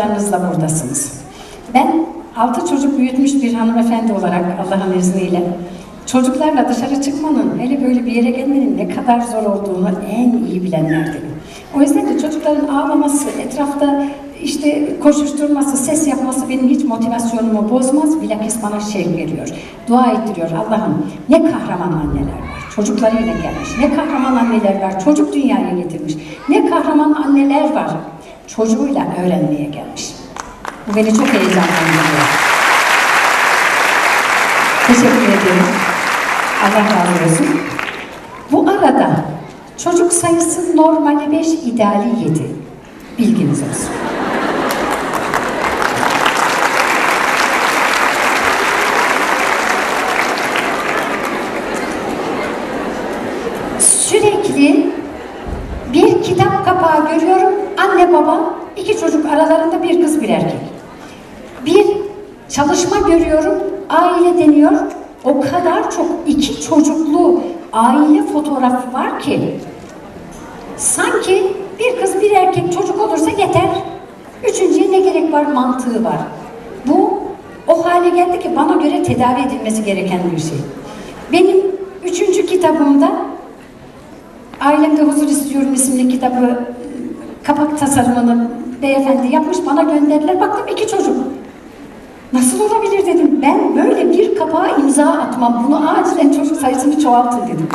çocuklarınızla buradasınız. Ben altı çocuk büyütmüş bir hanımefendi olarak Allah'ın izniyle çocuklarla dışarı çıkmanın, hele böyle bir yere gelmenin ne kadar zor olduğunu en iyi bilenlerdenim. O yüzden de çocukların ağlaması, etrafta işte koşuşturması, ses yapması benim hiç motivasyonumu bozmaz. Bilakis bana şey veriyor. Dua ettiriyor Allah'ım. Ne kahraman anneler var. Çocuklarıyla gelmiş. Ne kahraman anneler var. Çocuk dünyaya getirmiş. Ne kahraman anneler var. Çocuğuyla öğrenmeye gelmiş. Bu beni çok heyecanlandırıyor. Teşekkür ederim. Allah razı olsun. Bu arada çocuk sayısı normali 5, ideali 7. Bilginiz olsun. Sürekli bir kitap kapağı görüyorum. Anne baba, iki çocuk aralarında bir kız bir erkek. Bir çalışma görüyorum. Aile deniyor. O kadar çok iki çocuklu aile fotoğrafı var ki sanki bir kız bir erkek çocuk olursa yeter. Üçüncüye ne gerek var mantığı var. Bu o hale geldi ki bana göre tedavi edilmesi gereken bir şey. Benim üçüncü kitabımda Ailemde Huzur İstiyorum isimli kitabı kapak tasarımını beyefendi yapmış bana gönderdiler. Baktım iki çocuk. Nasıl olabilir dedim. Ben böyle bir kapağa imza atmam. Bunu acilen çocuk sayısını çoğaltın dedim.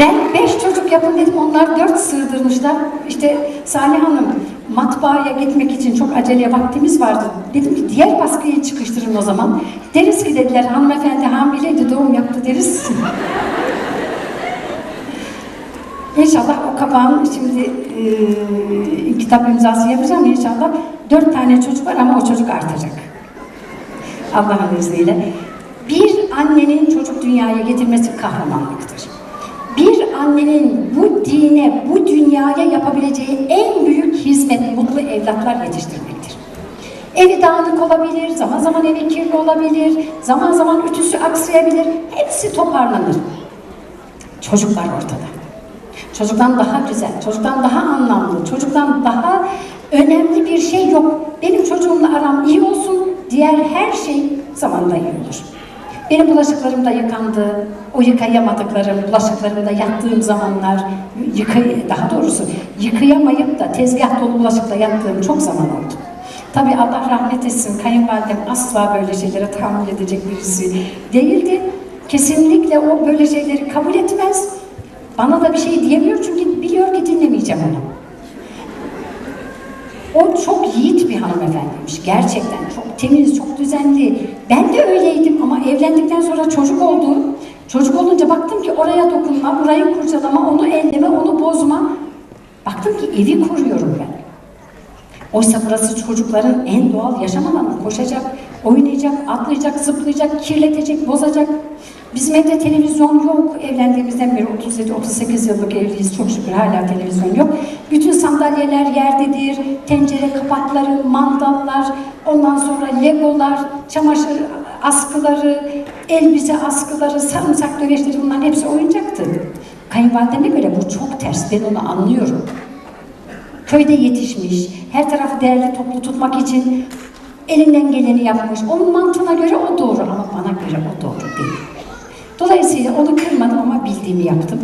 Ben beş çocuk yapın dedim. Onlar dört sığdırmışlar. İşte Salih Hanım matbaaya gitmek için çok acele vaktimiz vardı. Dedim ki diğer baskıyı çıkıştırın o zaman. Deriz ki dediler hanımefendi hamileydi doğum yaptı deriz. İnşallah o kapağın şimdi e, kitap imzası yapacağım inşallah. Dört tane çocuk var ama o çocuk artacak. Allah'ın izniyle. Bir annenin çocuk dünyaya getirmesi kahramanlıktır. Bir annenin bu dine, bu dünyaya yapabileceği en büyük hizmet mutlu evlatlar yetiştirmektir. Evi dağınık olabilir, zaman zaman evi kirli olabilir, zaman zaman ütüsü aksayabilir. Hepsi toparlanır. Çocuklar ortada. Çocuktan daha güzel, çocuktan daha anlamlı, çocuktan daha önemli bir şey yok. Benim çocuğumla aram iyi olsun, diğer her şey zamanla iyi olur. Benim bulaşıklarım da yıkandı, o yıkayamadıklarım, bulaşıklarımda yattığım zamanlar, yıkay daha doğrusu yıkayamayıp da tezgah dolu bulaşıkla yattığım çok zaman oldu. Tabii Allah rahmet etsin, kayınvalidem asla böyle şeylere tahammül edecek birisi değildi. Kesinlikle o böyle şeyleri kabul etmez. Bana da bir şey diyemiyor çünkü biliyor ki dinlemeyeceğim onu. O çok yiğit bir hanımefendiymiş. Gerçekten çok temiz, çok düzenli. Ben de öyleydim ama evlendikten sonra çocuk oldu. Çocuk olunca baktım ki oraya dokunma, burayı kurcalama, onu elleme, onu bozma. Baktım ki evi kuruyorum ben. Oysa burası çocukların en doğal yaşam alanı. Koşacak, oynayacak, atlayacak, zıplayacak, kirletecek, bozacak. Bizim evde televizyon yok. Evlendiğimizden beri 37-38 yıllık evliyiz. Çok şükür hala televizyon yok. Bütün sandalyeler yerdedir. Tencere kapakları, mandallar, ondan sonra legolar, çamaşır askıları, elbise askıları, sarımsak döveçleri bunların hepsi oyuncaktı. Kayınvalideme göre bu çok ters. Ben onu anlıyorum. Köyde yetişmiş, her tarafı değerli toplu tutmak için elinden geleni yapmış. Onun mantığına göre o doğru ama bana göre o doğru değil. Dolayısıyla onu kırmadım ama bildiğimi yaptım.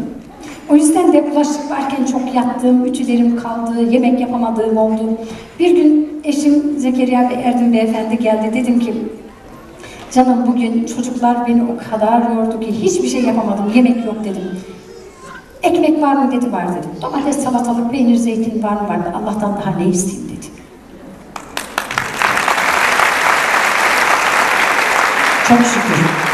O yüzden de bulaşık varken çok yattığım, ütülerim kaldı, yemek yapamadığım oldu. Bir gün eşim Zekeriya ve Erdem Beyefendi geldi. Dedim ki, canım bugün çocuklar beni o kadar yordu ki hiçbir şey yapamadım, yemek yok dedim. Ekmek var mı dedi var dedim. Domates, salatalık, peynir, zeytin var mı vardı. Allah'tan daha ne isteyeyim dedi. Çok şükür.